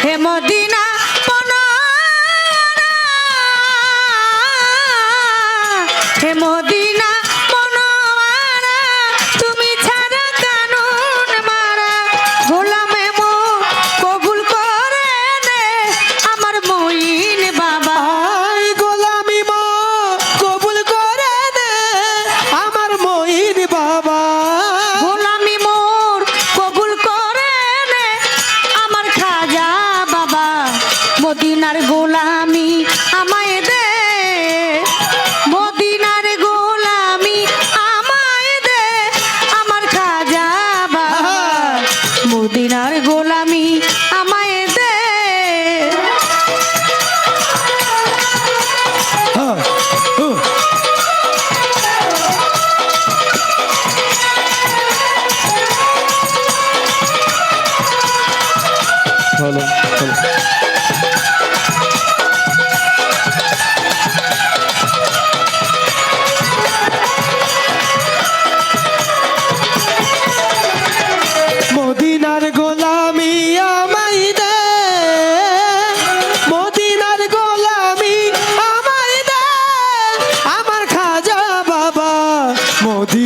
হে Medina গোলামি আমায়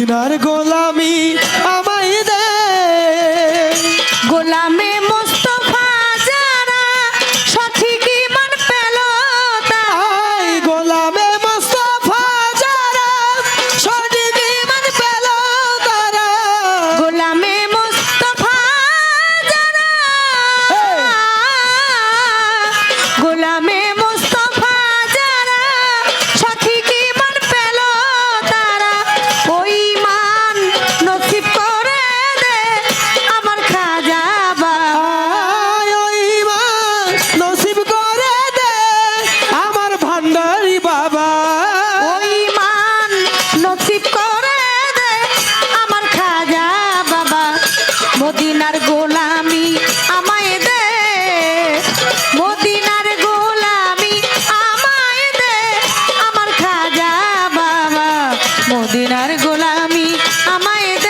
মদিনার গোলামি গোলামি আমায়